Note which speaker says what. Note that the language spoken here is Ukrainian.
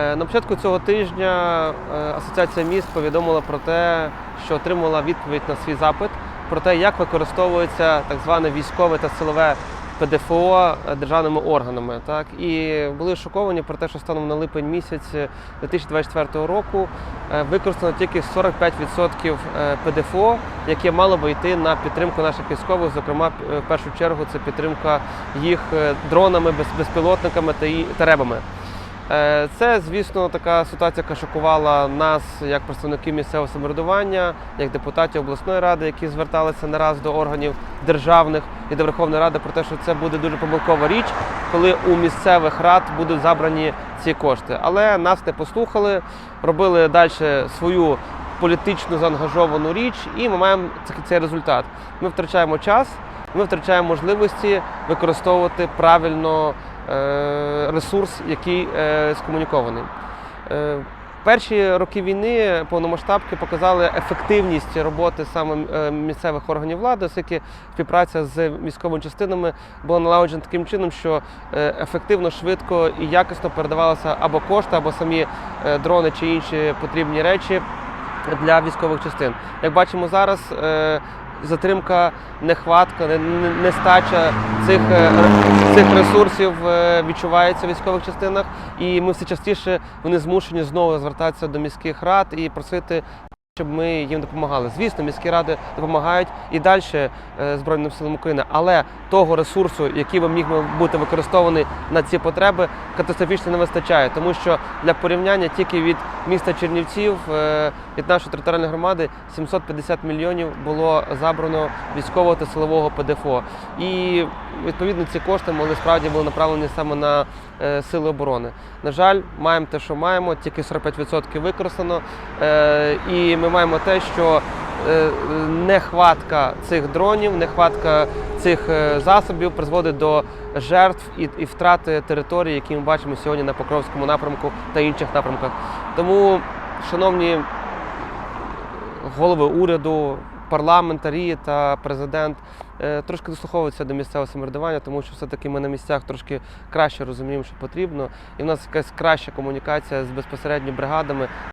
Speaker 1: Е, На початку цього тижня е, Асоціація міст повідомила про те, що отримала відповідь на свій запит про те, як використовується так зване військове та силове ПДФО е, державними органами. Так і були шоковані про те, що станом на липень місяць 2024 року використано тільки 45% е, ПДФО, яке мало би йти на підтримку наших військових. Зокрема, в першу чергу це підтримка їх дронами, без- безпілотниками та ребами. Е, Це, звісно, така ситуація, яка шокувала нас як представників місцевого самоврядування, як депутатів обласної ради, які зверталися не раз до органів державних і до Верховної Ради про те, що це буде дуже помилкова річ, коли у місцевих рад будуть забрані ці кошти. Але нас не послухали, робили далі свою політично заангажовану річ, і ми маємо цей результат. Ми втрачаємо час, ми втрачаємо можливості використовувати правильно ресурс, який е, скомунікований. Е, Перші роки війни повномасштабки показали ефективність роботи саме е, місцевих органів влади, оскільки співпраця з військовими частинами була налагоджена таким чином, що е, ефективно, швидко і якісно передавалися або кошти, або самі е, дрони чи інші потрібні речі для військових частин. Як бачимо зараз, е, затримка, нехватка, не- не- нестача цих, е, цих ресурсів е, відчувається в військових частинах, і ми все частіше вони змушені знову звертатися до міських рад і просити. Щоб ми їм допомагали. Звісно, міські ради допомагають і далі е, Збройним силам України, але того ресурсу, який би міг бути використований на ці потреби, катастрофічно не вистачає. Тому що для порівняння тільки від міста Чернівців, е, від нашої територіальної громади, 750 мільйонів було забрано військового та силового ПДФО. І відповідно ці кошти могли справді були направлені саме на е, сили оборони. На жаль, маємо те, що маємо, тільки 45% використано. І ми маємо те, що е, нехватка цих дронів, нехватка цих е, засобів призводить до жертв і, і втрати території, які ми бачимо сьогодні на Покровському напрямку та інших напрямках. Тому, шановні голови уряду, парламентарі та президент е, трошки дослуховуються до місцевого самоврядування, тому що все-таки ми на місцях трошки краще розуміємо, що потрібно, і в нас якась краща комунікація з безпосередньо бригадами.